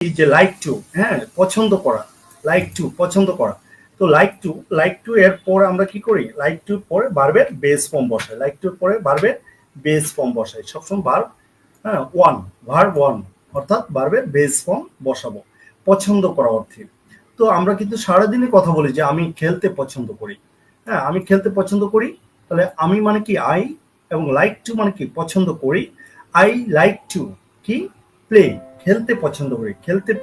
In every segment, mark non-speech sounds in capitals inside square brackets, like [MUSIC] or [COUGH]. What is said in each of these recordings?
এই যে like to হ্যাঁ পছন্দ করা লাইক টু পছন্দ করা। তো লাইক টু লাইক টু এর পর আমরা কি করি? লাইক টু পরে বারবের বেস ফর্ম বসাই। লাইক টু পরে বারবের বেস ফর্ম বসাই। সবসময় বার হ্যাঁ ওয়ান ভার ওয়ান অর্থাৎ বারবের বেস ফর্ম বসাবো। পছন্দ করা অর্থে। তো আমরা কিন্তু সারাদিনই কথা বলি যে আমি খেলতে পছন্দ করি। হ্যাঁ আমি খেলতে পছন্দ করি, তাহলে আমি মানে কি আই এবং লাইক টু মানে কি পছন্দ করি। আই লাইক টু কি? প্লে খেলতে পছন্দ করি। খেলতে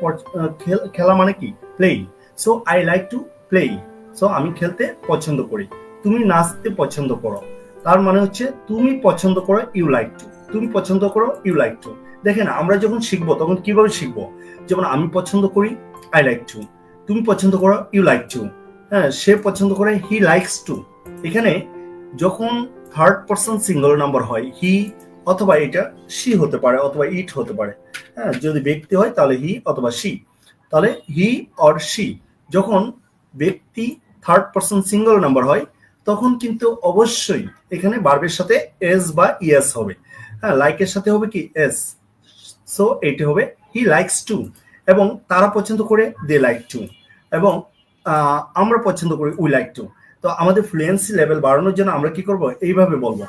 খেল- মানে কি? Play so I like to play so আমি খেলতে পছন্দ করি। তুমি নাচতে পছন্দ করো। তার মানে হচ্ছে, তুমি পছন্দ করো ইউ লাইক টু তুমি পছন্দ করো ইউ লাইক টু দেখেন, আমরা যখন শিখব, তখন কীভাবে শিখব? যেমন আমি পছন্দ করি আই লাইক টু তুমি পছন্দ করো ইউ লাইক টু হ্যাঁ সে পছন্দ করে হি লাইকস টু এখানে যখন থার্ড পার্সন সিঙ্গল নাম্বার হয় হি অথবা এটা সি হতে পারে অথবা ইট হতে পারে। হ্যাঁ যদি ব্যক্তি হয় তাহলে হি অথবা সি তাহলে হি অর সি যখন ব্যক্তি থার্ড পার্সন সিঙ্গল নাম্বার হয়, তখন কিন্তু অবশ্যই এখানে বার্বের সাথে এস বা ইএস হবে। হ্যাঁ লাইকের সাথে হবে কি এস সো এটি হবে হি লাইকস টু এবং তারা পছন্দ করে দে লাইক টু এবং আমরা পছন্দ করি উই লাইক টু তো আমাদের ফ্লুয়েন্সি লেভেল বাড়ানোর জন্য আমরা কি করব? এইভাবে বলব।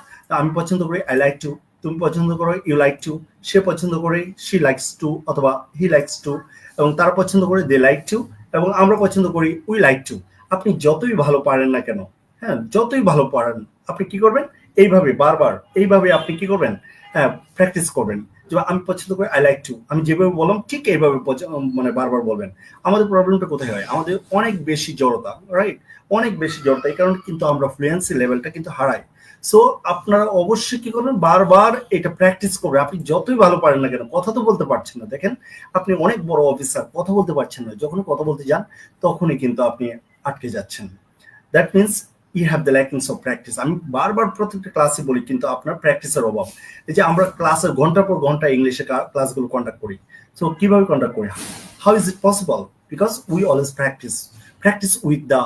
আমি পছন্দ করি আই লাইক টু তুমি পছন্দ করো ইউ লাইক টু সে পছন্দ করে শি লাইকস টু অথবা হি লাইকস টু এবং তারা পছন্দ করে দে লাইক টু এবং আমরা পছন্দ করি উই লাইক টু আপনি যতই ভালো পারেন না কেন হ্যাঁ যতই ভালো পারেন, আপনি কি করবেন? এইভাবে, বারবার, এইভাবে আপনি কি করবেন? হ্যাঁ প্র্যাকটিস করবেন। যে আমি পছন্দ করি আই লাইক টু আমি যেভাবে বললাম, ঠিক এইভাবে মানে বারবার বলবেন। আমাদের প্রবলেমটা কোথায় হয়? আমাদের অনেক বেশি জড়তা রাইট অনেক বেশি জড়তা, এই কারণে কিন্তু আমরা ফ্লুয়েন্সি লেভেলটা কিন্তু হারাই। সো আপনারা অবশ্যই কি করবেন? বারবার এটা প্র্যাকটিস করবেন। আপনি যতই ভালো পারেন না কেন, কথা তো বলতে পারছেন না। দেখেন, আপনি অনেক বড় অফিসার কথা বলতে পারছেন না। যখন কথা বলতে যান, তখনই কিন্তু আপনি আটকে যাচ্ছেন। That means you have the lackings of practice আমি বারবার প্রত্যেকটা ক্লাসে বলি, কিন্তু আপনার প্র্যাকটিসের অভাব। এই যে আমরা ক্লাসের ঘণ্টার পর ঘণ্টা ইংলিশে ক্লাসগুলো কন্ডাক্ট করি। সো কীভাবে কন্ডাক্ট করি? How is it possible because we always practice practice with the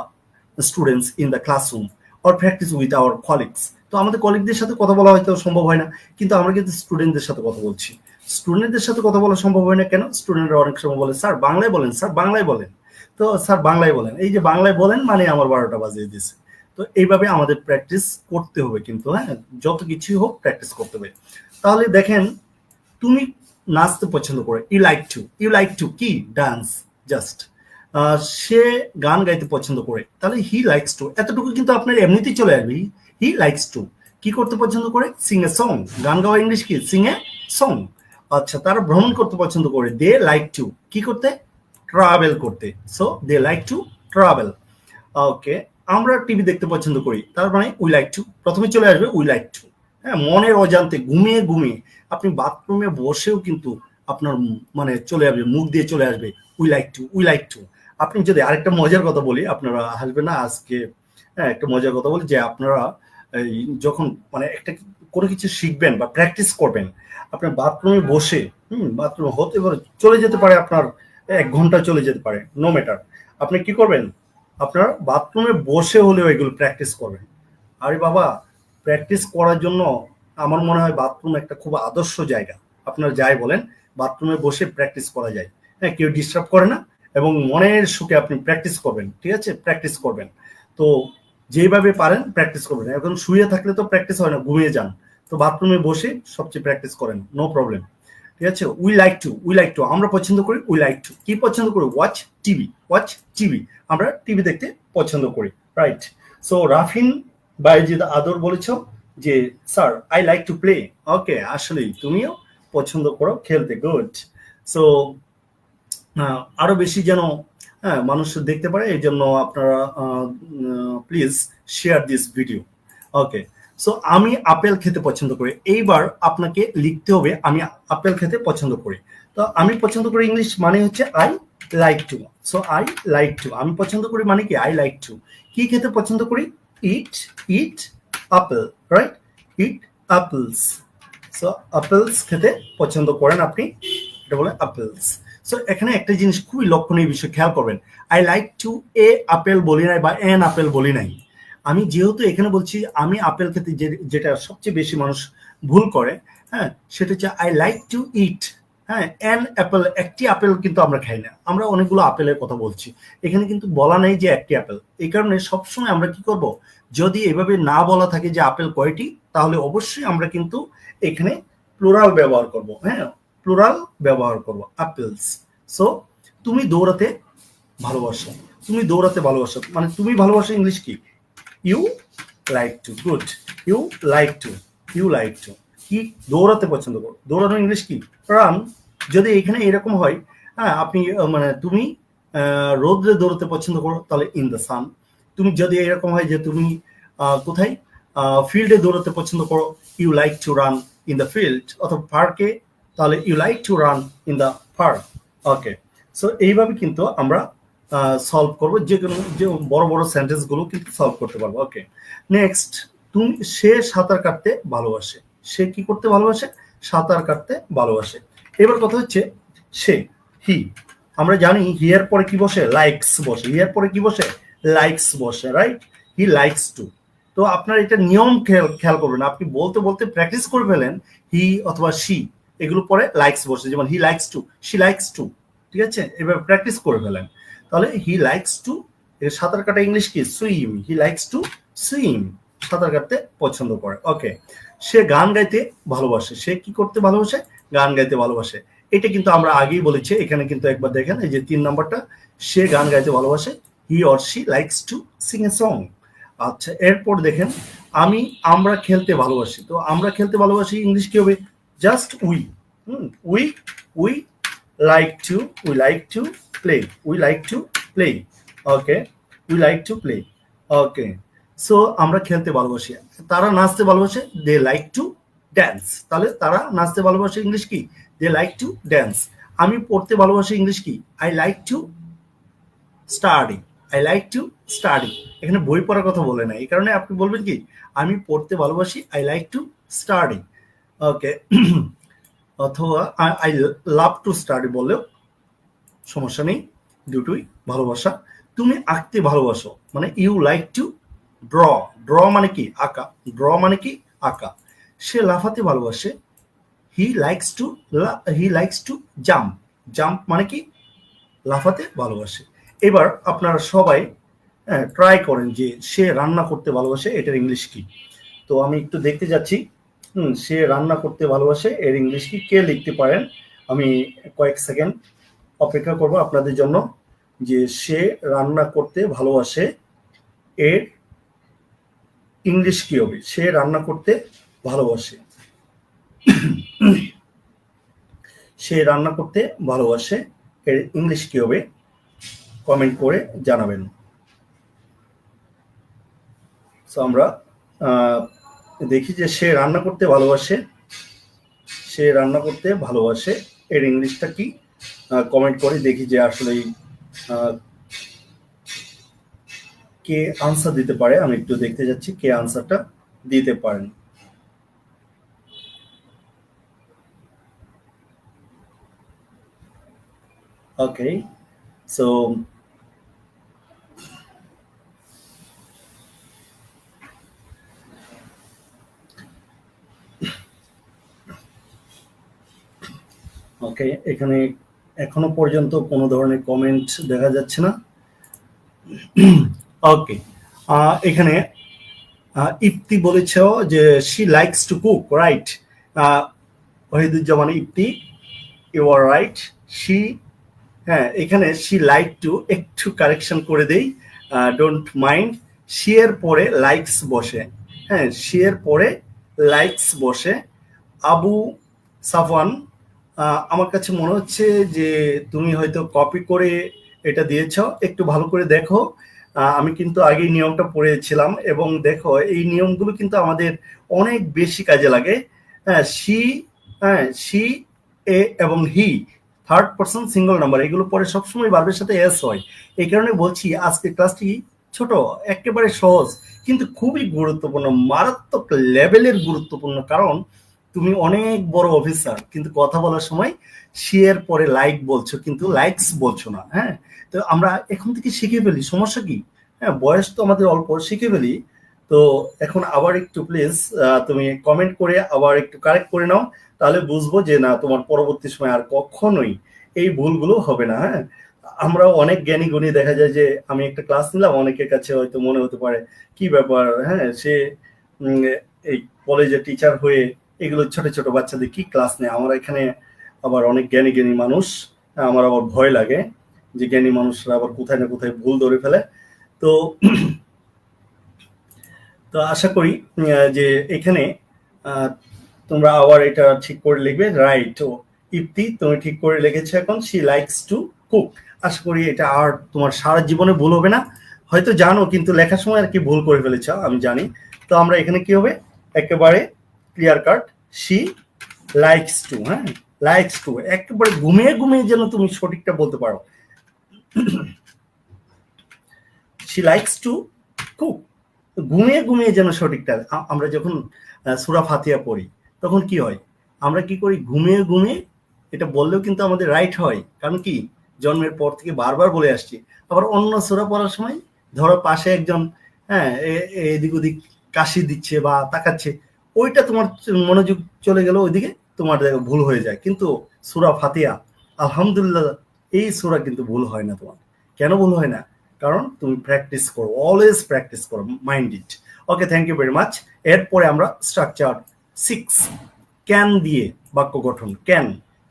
students in the classroom or practice with our colleagues তো আমাদের কলিগদের সাথে কথা বলা হয়তো সম্ভব হয় না, কিন্তু আমরা কিন্তু স্টুডেন্টদের সাথে কথা বলছি। স্টুডেন্টদের সাথে কথা বলা সম্ভব হয় না কেন? স্টুডেন্টরা অনেক সময় বলে, স্যার, বাংলায় বলেন, স্যার, বাংলায় বলেন। তো, স্যার, বাংলায় বলেন। এই যে বাংলায় বলেন মানে আমার বারোটা বাজিয়ে দিছে তো এইভাবে আমাদের প্র্যাকটিস করতে হবে কিন্তু হ্যাঁ? যত কিছুই হোক প্র্যাকটিস করতে হবে। তাহলে দেখেন, তুমি নাচতে পছন্দ করে you like to you like to কি? ডান্স জাস্ট সে গান গাইতে পছন্দ করে, তাহলে হি লাইকস টু এতটুকু কিন্তু আপনার এমনিতেই চলে আসবে হি লাইকস টু কি করতে পছন্দ করে? সিং এ সং গান গাওয়া ইংলিশ কি? সিং এ সং আচ্ছা তারা ভ্রমণ করতে পছন্দ করে। দে লাইক টু কি করতে? ট্রাভেল করতে। So they like to travel okay আমরা টিভি দেখতে পছন্দ করি। তার মানে উই লাইক টু প্রথমে চলে আসবে উই লাইক টু হ্যাঁ মনের অজান্তে, ঘুমিয়ে ঘুমিয়ে। আপনি বাথরুমে বসেও কিন্তু আপনার মানে চলে আসবে, মুখ দিয়ে চলে আসবে। We like to we like to আপনি যদি আরেকটা মজার কথা বলি, আপনারা হাসবেন না, আজকে হ্যাঁ একটা মজার কথা বলি যে আপনারা যখন মানে একটা কোনো কিছু শিখবেন বা প্র্যাকটিস করবেন, আপনার বাথরুমে বসে, হুম বাথরুমে হতে পারে, চলে যেতে পারে আপনার, এক ঘণ্টা চলে যেতে পারে নো ম্যাটার আপনি কি করবেন? আপনার বাথরুমে বসে হলেও এগুলো প্র্যাকটিস করবেন। আরে বাবা প্র্যাকটিস করার জন্য আমার মনে হয় বাথরুম একটা খুব আদর্শ জায়গা। আপনারা যাই বলেন বাথরুমে বসে প্র্যাকটিস করা যায়। হ্যাঁ কেউ ডিস্টার্ব করে না এবং মনের সুখে আপনি প্র্যাকটিস করবেন, ঠিক আছে? প্র্যাকটিস করবেন। তো যেভাবে পারেন প্র্যাকটিস করবেন। এখন শুয়ে থাকলে তো প্র্যাকটিস হয় না, ঘুমিয়ে যান। তো বাথরুমে বসে সবচেয়ে প্র্যাকটিস করেন নো প্রবলেম ঠিক আছে? We like to we like to আমরা পছন্দ করি উই লাইক টু কি পছন্দ করি? ওয়াচ টিভি ওয়াচ টিভি আমরা টিভি দেখতে পছন্দ করি রাইট সো রাফিন বাইজিদ আদর বলেছ, যে sir I like to play okay আসলেই, তুমিও পছন্দ করো খেলতে গুড সো আরও বেশি যেন হ্যাঁ মানুষ দেখতে পারে এই জন্য আপনারা please share this video okay so আমি আপেল খেতে পছন্দ করি। এইবার আপনাকে লিখতে হবে, আমি আপেল খেতে পছন্দ করি। তো আমি পছন্দ করি ইংলিশ মানে হচ্ছে I like to so I like to আমি পছন্দ করি মানে কি? আই লাইক টু কি খেতে পছন্দ করি? Eat eat apple right eat apples so apples খেতে পছন্দ করেন আপনি, এটা বলে আপেলস সো এখানে একটা জিনিস খুবই লক্ষণীয় বিষয়, খেয়াল করবেন। I like to a apple বলি নাই বা এন আপেল বলি নাই। আমি যেহেতু এখানে বলছি, আমি আপেল খেতে যেটা সবচেয়ে বেশি মানুষ ভুল করে হ্যাঁ সেটা হচ্ছে আই লাইক টু ইট হ্যাঁ অ্যান অ্যাপেল একটি আপেল কিন্তু আমরা খাই না। আমরা অনেকগুলো আপেলের কথা বলছি। এখানে কিন্তু বলা নেই যে একটি আপেল। এই কারণে সবসময় আমরা কি করব? যদি এভাবে না বলা থাকে যে আপেল কয়টি, তাহলে অবশ্যই আমরা কিন্তু এখানে প্লুরাল ব্যবহার করব হ্যাঁ? প্লুরাল ব্যবহার করব আপেলস সো তুমি দৌড়াতে ভালোবাসো। তুমি দৌড়াতে ভালোবাসো। মানে তুমি ভালোবাসো ইংলিশ কি? You like to good you like to you like to কি দৌড়াতে পছন্দ করো? দৌড়ানো ইংলিশ কি? রান যদি এখানে এরকম হয় হ্যাঁ আপনি মানে তুমি রোদ্রে দৌড়াতে পছন্দ করো, তাহলে ইন দ্য সান তুমি যদি এরকম হয় যে তুমি কোথায় ফিল্ডে দৌড়াতে পছন্দ করো you like to run in the field অথবা পার্কে তাহলে you like to run in the park okay so এইভাবে কিন্তু আমরা সলভ করব। যে কোনো, যে বড় বড় সেন্টেন্সগুলো কিন্তু সলভ করতে পারব। ওকে নেক্সট তুমি সে সাঁতার কাটতে ভালোবাসে। সে কি করতে ভালোবাসে? সাঁতার কাটতে ভালোবাসে। এবার কথা হচ্ছে, সে হি আমরা জানি হিয়ার পরে কি বসে? লাইকস বসে। হিয়ার পরে কি বসে? লাইকস বসে রাইট হি লাইকস টু তো আপনার এটা নিয়ম খেয়াল খেয়াল করবেন আপনি বলতে বলতে প্র্যাকটিস করে ফেলেন হি অথবা শি এগুলো পরে লাইকস বসে, যেমন he likes to she likes to ঠিক আছে? এবার প্র্যাকটিস করে ফেলেন। তাহলে হি লাইকস টু সাঁতার কাটা ইংলিশ কি? Swim he likes to swim সাঁতার কাটতে পছন্দ করে। ওকে সে গান গাইতে ভালোবাসে। সে কি করতে ভালোবাসে? গান গাইতে ভালোবাসে। এটা কিন্তু আমরা আগেই বলেছি, এখানে কিন্তু একবার দেখেন, এই যে তিন নম্বরটা, সে গান গাইতে ভালোবাসে he or she likes to sing a song আচ্ছা এরপর দেখেন, আমি আমরা খেলতে ভালোবাসি। তো আমরা খেলতে ভালোবাসি ইংলিশ কি হবে? Just we hmm we we like to, we like to play. We like to play. Okay? We like to play. Okay. So আমরা খেলতে ভালোবাসি। তারা নাচতে ভালোবাসে দে লাইক টু ড্যান্স তাহলে তারা নাচতে ভালোবাসে ইংলিশ কি? দে লাইক টু ড্যান্স আমি পড়তে ভালোবাসি ইংলিশ কি? I like to study I like to study এখানে বই পড়ার কথা বলে না এই কারণে আপনি বলবেন কি? আমি পড়তে ভালোবাসি I like to study okay [CLEARS THROAT] অথবা আই লাভ টু স্টাডি বললেও সমস্যা নেই, দুটোই ভালোবাসা। তুমি আঁকতে ভালোবাসো মানে you like to draw draw মানে কি? আঁকা। ড্র মানে কি? আঁকা। সে লাফাতে ভালোবাসে। He likes to he likes to jump jump মানে কি? লাফাতে ভালোবাসে। এবার আপনারা সবাই ট্রাই করেন যে সে রান্না করতে ভালোবাসে, এটার ইংলিশ কি? তো আমি একটু দেখতে যাচ্ছি। হুম, সে রান্না করতে ভালোবাসে, এর ইংলিশ কি কে লিখতে পারেন? আমি কয়েক সেকেন্ড অপেক্ষা করব আপনাদের জন্য যে সে রান্না করতে ভালোবাসে, এর ইংলিশ কি হবে? সে রান্না করতে ভালোবাসে। সে রান্না করতে ভালোবাসে, এর ইংলিশ কি হবে? কমেন্ট করে জানাবেন। সো আমরা দেখি যে সে রান্না করতে ভালোবাসে, সে রান্না করতে ভালোবাসে। এর ইংলিশটা কি? কমেন্ট করে দেখি যে আসলে কে আনসার দিতে পারে। আমি একটু দেখতে যাচ্ছি কে আনসারটা দিতে পারেন। ওকে সো ওকে এখানে এখনও পর্যন্ত কোনো ধরনের কমেন্ট দেখা যাচ্ছে না। [CLEARS THROAT] ওকে এখানে ইপ্তি বলেছ যে she likes to cook right Wahiduzzaman Ipti you are right she হ্যাঁ এখানে শি লাইক টু একটু কারেকশন করে দেই ডোন্ট মাইন্ড শি এর পরে লাইকস বসে হ্যাঁ শি এর পরে লাইকস বসে আবু আহ, আমার কাছে মনে হচ্ছে যে তুমি হয়তো কপি করে এটা দিয়েছ, একটু ভালো করে দেখো। আমি কিন্তু আগেই নিয়মটা পড়েছিলাম এবং দেখো, এই নিয়মগুলো কিন্তু আমাদের অনেক বেশি কাজে লাগে। হ্যাঁ সি হ্যাঁ সি এ এবং he third person singular number এগুলো পরে সবসময় বার্বের সাথে এস হয়। এই কারণে বলছি, আজকে ক্লাসটি ছোট, একেবারে সহজ, কিন্তু খুবই গুরুত্বপূর্ণ, মারাত্মক লেভেলের গুরুত্বপূর্ণ। কারণ তুমি অনেক বড় অফিসার কিন্তু কথা বলার সময় শেয়ার পরে লাইক বলছো, কিন্তু লাইকস বলছো না হ্যাঁ? তো আমরা এখন থেকে শিখে ফেলি, সমস্যা কি? হ্যাঁ বয়স তো আমাদের অল্প, শিখে ফেলি। তো এখন আবার একটু প্লিজ তুমি কমেন্ট করে আবার একটু কারেক্ট করে নাও, তাহলে বুঝব যে না, তোমার পরবর্তী সময় আর কখনোই এই ভুলগুলো হবে না হ্যাঁ? আমরা অনেক জ্ঞানী গুণী, দেখা যায় যে আমি একটা ক্লাস নিলাম, অনেকের কাছে হয়তো মনে হতে পারে, কি ব্যাপার হ্যাঁ? সে এই কলেজে টিচার হয়ে এগুলো ছোট ছোট বাচ্চাদের কি ক্লাস নেয়? আমার এখানে আবার অনেক জ্ঞানী জ্ঞানী মানুষ, আমার আবার ভয় লাগে যে জ্ঞানী মানুষরা আবার কোথায় না কোথায় ভুল ধরে ফেলে। তো তো আশা করি যে এখানে তোমরা আবার এটা ঠিক করে লিখবে রাইট ও ইপ্তি, তুমি ঠিক করে লিখেছো এখন শি লাইকস টু কুক আশা করি এটা আর তোমার সারা জীবনে ভুল হবে না। হয়তো জানো, কিন্তু লেখার সময় আর কি ভুল করে ফেলেছ, আমি জানি। তো আমরা এখানে কি হবে? একেবারে clear cut she likes to হ্যাঁ? লাইকস টু একেবারে ঘুমিয়ে ঘুমিয়ে যেন তুমি সঠিকটা বলতে পারো। শি লাইকস টু কুক ঘুমিয়ে ঘুমিয়ে যেন সঠিকটা আমরা যখন সুরা ফাতিয়া পড়ি, তখন কি হয়? আমরা কি করি? ঘুমিয়ে ঘুমিয়ে এটা বললেও কিন্তু আমাদের রাইট হয়। কারণ কি? জন্মের পর থেকে বারবার বলে আসছি। আবার অন্য সুরা পড়ার সময় ধরো পাশে একজন হ্যাঁ এদিক ওদিক কাশি দিচ্ছে বা তাকাচ্ছে ওইটা তোমার মনোযোগ চলে গেল, ওইদিকে তোমার ভুল হয়ে যায়। কিন্তু সুরা ফাতিয়া আলহামদুলিল্লাহ, এই সুরা কিন্তু ভুল হয় না তোমার। কেন ভুল হয় না? কারণ তুমি প্র্যাকটিস করো অলওয়েজ প্র্যাকটিস করো mind it okay thank you very much এরপরে আমরা স্ট্রাকচার সিক্স ক্যান দিয়ে বাক্য গঠন ক্যান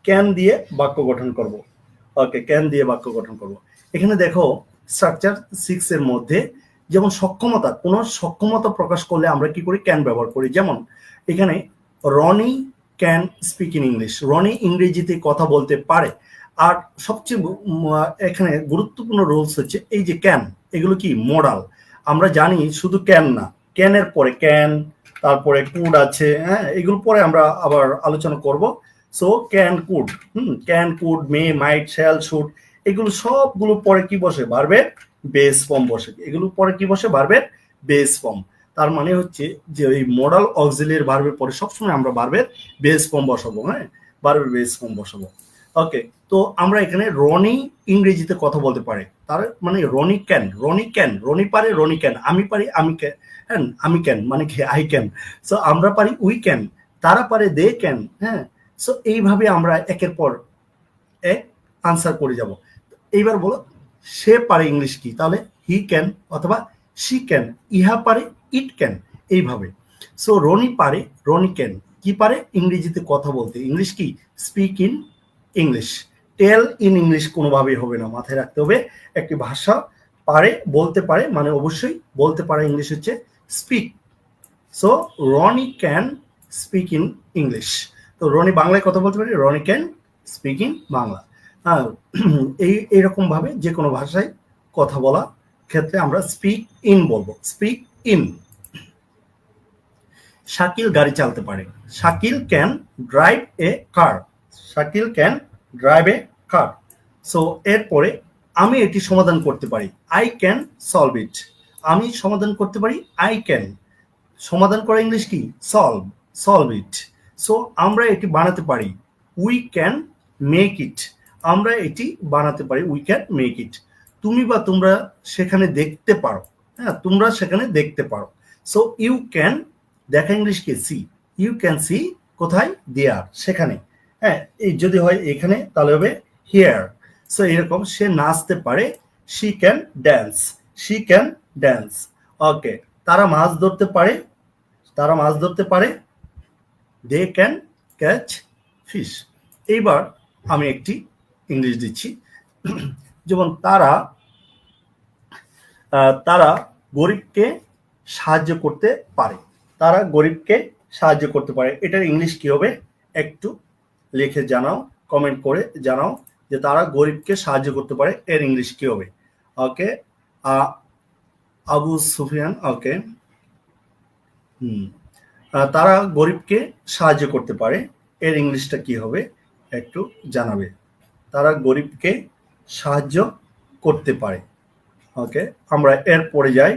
ক্যান দিয়ে বাক্য গঠন করব। ওকে ক্যান দিয়ে বাক্য গঠন করব। এখানে দেখো স্ট্রাকচার সিক্স এর মধ্যে যেমন সক্ষমতা কোন সক্ষমতা প্রকাশ করলে আমরা কি করি? ক্যান ব্যবহার করি। যেমন এখানে Roni can speak in English Roni ইংরেজিতে কথা বলতে পারে। আর সবচেয়ে এখানে গুরুত্বপূর্ণ রোলস হচ্ছে এই যে ক্যান এগুলো কি? মোডাল আমরা জানি শুধু ক্যান না। ক্যানের পরে ক্যান তারপরে কুড আছে হ্যাঁ এগুলো পরে আমরা আবার আলোচনা করব। So can could hmm can could may might shall should এগুলো সবগুলো পরে কি বসে? ভার্বের বেস ফর্ম বসে। এগুলো পরে কি বসে? ভার্বের বেস ফর্ম তার মানে হচ্ছে যে ওই মডাল অক্সিলিয়ার ভার্বের পরে সবসময় আমরা ভার্বের বেস ফর্ম বসাবো হ্যাঁ? ভার্বের বেস ফর্ম বসাবো। ওকে তো আমরা এখানে রনি ইংরেজিতে কথা বলতে পারে। তার মানে রনি ক্যান রনি ক্যান রনি পারে, রনি ক্যান আমি পারি, আমি ক্যান হ্যাঁ? আমি ক্যান মানে কি? আই ক্যান সো আমরা পারি উই ক্যান তারা পারে দে ক্যান হ্যাঁ? সো এইভাবে আমরা একের পর এক আনসার করে যাব। এইবার বলো সে পারে ইংলিশ কি? তাহলে হি ক্যান অথবা সি ক্যান ইহা পারে ইট ক্যান এইভাবে। সো রনি পারে, রনি ক্যান কি পারে? ইংরেজিতে কথা বলতে। ইংলিশ কি? Speak in English tell in English কোনোভাবেই হবে না। মাথায় রাখতে হবে, একটি ভাষা পারে, বলতে পারে মানে অবশ্যই বলতে পারে ইংলিশ হচ্ছে speak so Roni can speak in English তো রনি বাংলায় কথা বলতে পারি, Roni can speak in Bangla. [CLEARS THROAT] এই, এইরকম ভাবে যে কোনো ভাষায় কথা বলা ক্ষেত্রে আমরা স্পিক ইন বলব। স্পিক ইন শাকিল গাড়ি চালাতে পারে। Shakil can drive a car Shakil can drive a car so এরপরে আমি এটি সমাধান করতে পারি। আই ক্যান সলভ ইট আমি সমাধান করতে পারি। আই ক্যান সমাধান করা ইংলিশ কি? সলভ সলভ ইট সো আমরা এটি বানাতে পারি। উই ক্যান মেক ইট আমরা এটি বানাতে পারি উই ক্যান মেক ইট তুমি বা তোমরা সেখানে দেখতে পারো হ্যাঁ তোমরা সেখানে দেখতে পারো। সো ইউ ক্যান দেখা ইংলিশ কি সি ইউ ক্যান সি কোথায়? দেয়ার সেখানে। হ্যাঁ এই যদি হয় এখানে, তাহলে হবে হিয়ার সো এরকম সে নাচতে পারে she can dance she can dance okay তারা মাছ ধরতে পারে, তারা মাছ ধরতে পারে দে ক্যান ক্যাচ ফিশ এইবার আমি একটি ইংলিশ দিচ্ছি। যেমন তারা তারা গরিবকে সাহায্য করতে পারে। তারা গরিবকে সাহায্য করতে পারে। এটার ইংলিশ কি হবে? একটু লিখে জানাও কমেন্ট করে জানাও যে তারা গরিবকে সাহায্য করতে পারে। এর ইংলিশ কি হবে? ওকে আবু সুফিয়ান, ওকে। হুম তারা গরিবকে সাহায্য করতে পারে। এর ইংলিশটা কি হবে? একটু জানাবে। তারা গরিবকে সাহায্য করতে পারে। ওকে আমরা এর পরে যাই।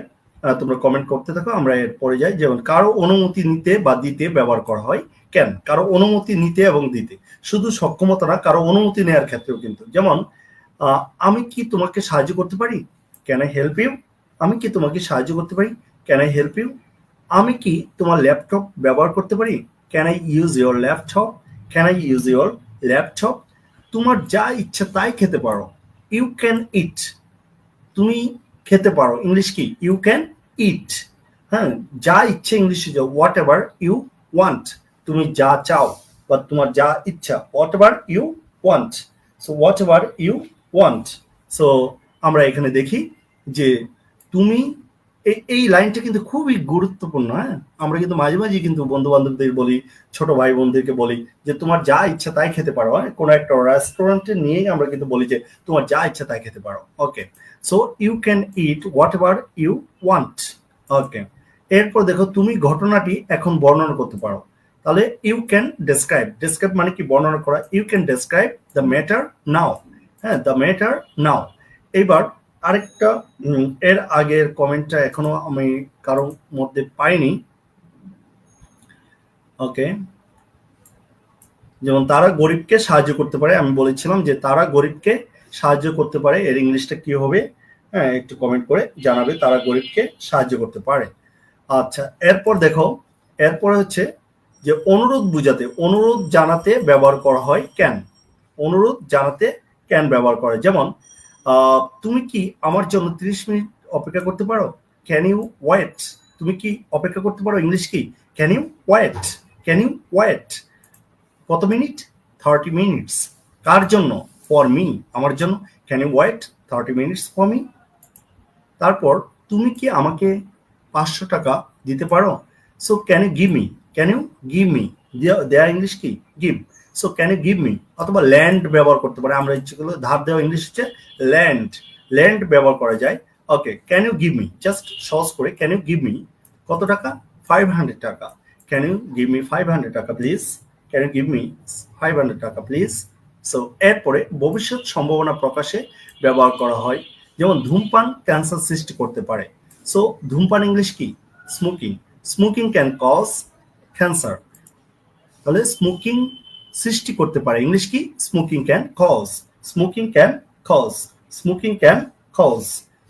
তোমরা কমেন্ট করতে থাকো, আমরা এর পরে যাই। যেমন, কারও অনুমতি নিতে বা দিতে ব্যবহার করা হয়, কেন? কারও অনুমতি নিতে এবং দিতে। শুধু সক্ষমতা না, কারও অনুমতি নেওয়ার ক্ষেত্রেও কিন্তু। যেমন আমি কি তোমাকে সাহায্য করতে পারি? ক্যান আই হেল্প ইউ আমি কি তোমাকে সাহায্য করতে পারি? ক্যান আই হেল্প ইউ আমি কি তোমার ল্যাপটপ ব্যবহার করতে পারি? Can I use your laptop can I use your laptop তোমার যা ইচ্ছা তাই খেতে পারো। ইউ ক্যান ইট তুমি খেতে পারো। ইংলিশ কি? ইউ ক্যান ইট হ্যাঁ যা ইচ্ছে ইংলিশে যাও। হোয়াট এভার ইউ ওয়ান্ট তুমি যা চাও বা তোমার যা ইচ্ছা। Whatever you want so whatever you want so আমরা এখানে দেখি যে তুমি এই এই লাইনটা কিন্তু খুবই গুরুত্বপূর্ণ হ্যাঁ? আমরা কিন্তু মাঝে মাঝে কিন্তু বন্ধু বান্ধবদের বলি, ছোট ভাই বোনদেরকে বলি যে, তোমার যা ইচ্ছা তাই খেতে পারো। হ্যাঁ কোনো একটা রেস্টুরেন্টে নিয়েই আমরা কিন্তু বলি যে, তোমার যা ইচ্ছা তাই খেতে পারো। Okay so you can eat whatever you want okay এরপর দেখো, তুমি ঘটনাটি এখন বর্ণনা করতে পারো। তাহলে ইউ ক্যান ডেসক্রাইব ডেসক্রাইব মানে কি বর্ণনা করা? You can describe the matter now হ্যাঁ দ্য ম্যাটার নাও এবার আরেকটা এর আগের কমেন্টটা এখনও আমি কারোর মধ্যে পাইনি। ওকে যেমন, তারা গরিবকে সাহায্য করতে পারে, আমি বলেছিলাম যে তারা গরিবকে সাহায্য করতে পারে। এর ইংলিশটা কি হবে? হ্যাঁ একটু কমেন্ট করে জানাবে, তারা গরিবকে সাহায্য করতে পারে। আচ্ছা এরপর দেখো, এরপরে হচ্ছে যে অনুরোধ বুঝাতে, অনুরোধ জানাতে ব্যবহার করা হয় ক্যান অনুরোধ জানাতে ক্যান ব্যবহার করে যেমন তুমি কি আমার জন্য তিরিশ মিনিট অপেক্ষা করতে পারো? ক্যান ইউ ওয়েট তুমি কি অপেক্ষা করতে পারো? ইংলিশ কি? Can you wait can you wait কত মিনিট? থার্টি মিনিটস কার জন্য? ফর মি আমার জন্য? Can you wait thirty minutes for me তারপর তুমি কি আমাকে পাঁচশো টাকা দিতে পারো? So can you give me can you give me দেয়া ইংলিশ কি? Give so can you give me অথবা ল্যান্ড ব্যবহার করতে পারে, আমরা ইচ্ছে করলে ধার দেওয়া ইংলিশ হচ্ছে ল্যান্ড ল্যান্ড ব্যবহার করা যায়। Okay can you give me just সহজ করে ক্যান ইউ গিভ মি কত টাকা? Five hundred taka. Can you give me five hundred taka please can you give me five hundred taka please so এরপরে ভবিষ্যৎ সম্ভাবনা প্রকাশে ব্যবহার করা হয়। যেমন ধূমপান ক্যান্সার সৃষ্টি করতে পারে। সো ধূমপান ইংলিশ কি? Smoking smoking can cause cancer তাহলে স্মোকিং সৃষ্টি করতে পারে। ইংলিশ কি? Smoking can cause smoking can cause smoking can cause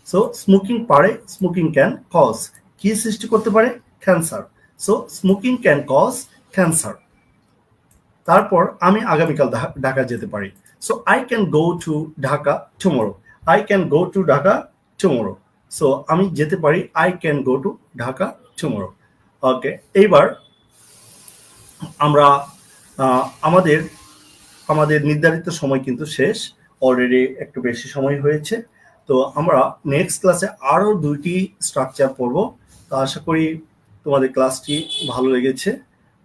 so smoking পারে স্মোকিং ক্যান কজ কি সৃষ্টি করতে পারে? Cancer so smoking can cause cancer তারপর আমি আগামীকাল ঢাকা যেতে পারি। So I can go to Dhaka tomorrow I can go to Dhaka tomorrow so আমি যেতে পারি I can go to Dhaka tomorrow okay এইবার আমরা আমাদের আমাদের নির্ধারিত সময় কিন্তু শেষ অলরেডি একটু বেশি সময় হয়েছে। তো আমরা নেক্সট ক্লাসে আরও দুইটি স্ট্রাকচার পড়ব। তো আশা করি তোমাদের ক্লাসটি ভালো লেগেছে।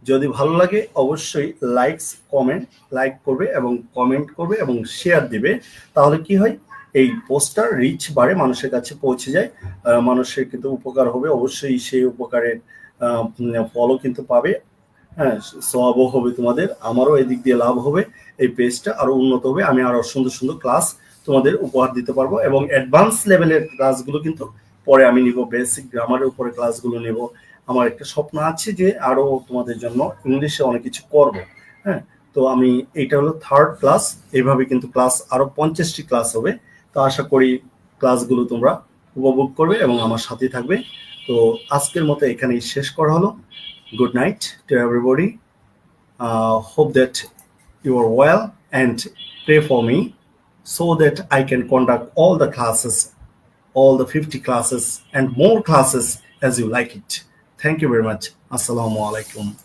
যদি ভালো লাগে, অবশ্যই লাইকস কমেন্ট লাইক করবে এবং কমেন্ট করবে এবং শেয়ার দিবে। তাহলে কি হয়, এই পোস্টার রিচ বাড়ে, মানুষের কাছে পৌঁছে যায়। মানুষের কিন্তু উপকার হবে। অবশ্যই সেই উপকারের ফলও কিন্তু পাবে। হ্যাঁ সবও হবে তোমাদের, আমারও এদিক দিয়ে লাভ হবে, এই পেজটা আরও উন্নত হবে, আমি আরও সুন্দর সুন্দর ক্লাস তোমাদের উপহার দিতে পারব এবং অ্যাডভান্স লেভেলের ক্লাসগুলো কিন্তু পরে আমি নিব বেসিক গ্রামারের উপরে ক্লাসগুলো নেব। আমার একটা স্বপ্ন আছে যে আরও তোমাদের জন্য ইংলিশে অনেক কিছু করব হ্যাঁ? তো আমি এটা হলো থার্ড ক্লাস এইভাবে কিন্তু ক্লাস আরও পঞ্চাশটি ক্লাস হবে, তো আশা করি ক্লাসগুলো তোমরা উপভোগ করবে এবং আমার সাথে থাকবে। তো আজকের মতো এখানেই শেষ করা হলো। Good night to everybody. Uh, hope that you are well and pray for me so that I can conduct all the classes, all the 50 classes, and more classes as you like it. Thank you very much. Assalamu alaikum.